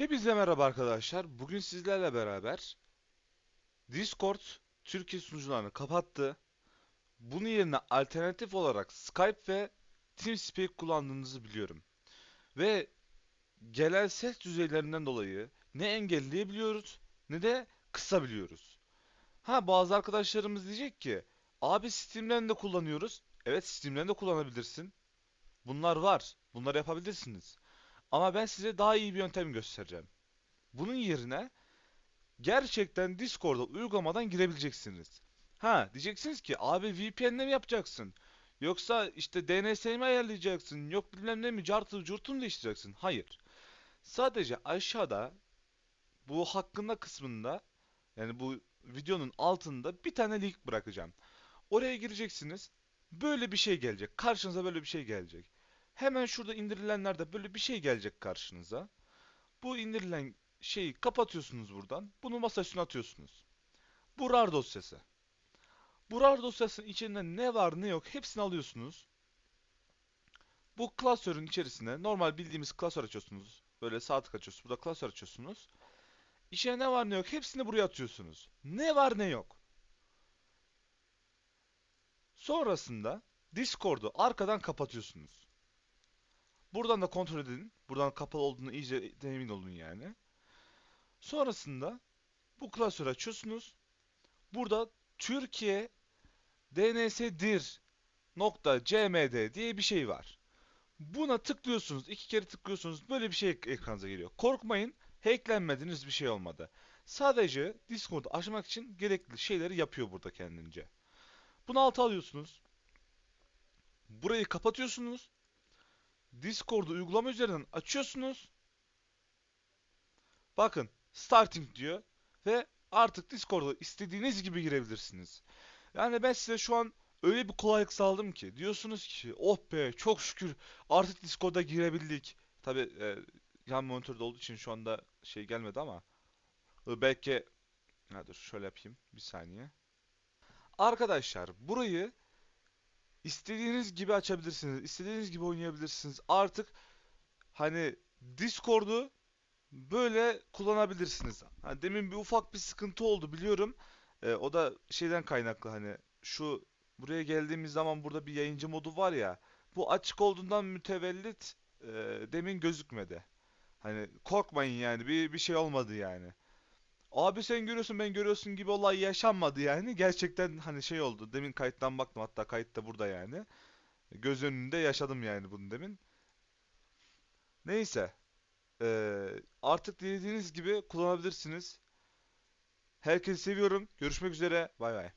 Hepinize merhaba arkadaşlar. Bugün sizlerle beraber Discord Türkiye sunucularını kapattı. Bunun yerine alternatif olarak Skype ve TeamSpeak kullandığınızı biliyorum. Ve gelen ses düzeylerinden dolayı ne engelleyebiliyoruz ne de kısabiliyoruz. Ha bazı arkadaşlarımız diyecek ki abi Steam'den de kullanıyoruz. Evet Steam'den de kullanabilirsin. Bunlar var. Bunları yapabilirsiniz. Ama ben size daha iyi bir yöntem göstereceğim. Bunun yerine gerçekten Discord'a uygulamadan girebileceksiniz. Ha diyeceksiniz ki abi VPN'le mi yapacaksın? Yoksa işte DNS'yi mi ayarlayacaksın? Yok bilmem ne mi cartı curtu mu değiştireceksin? Hayır. Sadece aşağıda bu hakkında kısmında yani bu videonun altında bir tane link bırakacağım. Oraya gireceksiniz. Böyle bir şey gelecek. Karşınıza böyle bir şey gelecek. Hemen şurada indirilenlerde böyle bir şey gelecek karşınıza. Bu indirilen şeyi kapatıyorsunuz buradan. Bunu masa üstüne atıyorsunuz. Bu RAR dosyası. Bu RAR dosyasının içinde ne var ne yok hepsini alıyorsunuz. Bu klasörün içerisine normal bildiğimiz klasör açıyorsunuz. Böyle sağ tık açıyorsunuz. Burada klasör açıyorsunuz. İçine ne var ne yok hepsini buraya atıyorsunuz. Ne var ne yok. Sonrasında Discord'u arkadan kapatıyorsunuz. Buradan da kontrol edin. Buradan kapalı olduğunu iyice emin olun yani. Sonrasında bu klasörü açıyorsunuz. Burada Türkiye DNS'dir nokta cmd diye bir şey var. Buna tıklıyorsunuz. iki kere tıklıyorsunuz. Böyle bir şey ek- ekranınıza geliyor. Korkmayın. Hacklenmediniz bir şey olmadı. Sadece Discord'u açmak için gerekli şeyleri yapıyor burada kendince. Bunu alta alıyorsunuz. Burayı kapatıyorsunuz. Discord'u uygulama üzerinden açıyorsunuz. Bakın starting diyor ve artık Discord'a istediğiniz gibi girebilirsiniz. Yani ben size şu an öyle bir kolaylık sağladım ki diyorsunuz ki oh be çok şükür artık Discord'a girebildik. Tabi e, yan monitörde olduğu için şu anda şey gelmedi ama e, belki ha, dur şöyle yapayım bir saniye. Arkadaşlar burayı İstediğiniz gibi açabilirsiniz. istediğiniz gibi oynayabilirsiniz. Artık hani Discord'u böyle kullanabilirsiniz. Hani demin bir ufak bir sıkıntı oldu biliyorum. Ee, o da şeyden kaynaklı hani şu buraya geldiğimiz zaman burada bir yayıncı modu var ya. Bu açık olduğundan mütevellit e, demin gözükmedi. Hani korkmayın yani bir bir şey olmadı yani. Abi sen görüyorsun ben görüyorsun gibi olay yaşanmadı yani. Gerçekten hani şey oldu. Demin kayıttan baktım hatta kayıt da burada yani. Göz önünde yaşadım yani bunu demin. Neyse. Eee, artık dilediğiniz gibi kullanabilirsiniz. Herkesi seviyorum. Görüşmek üzere. Bay bay.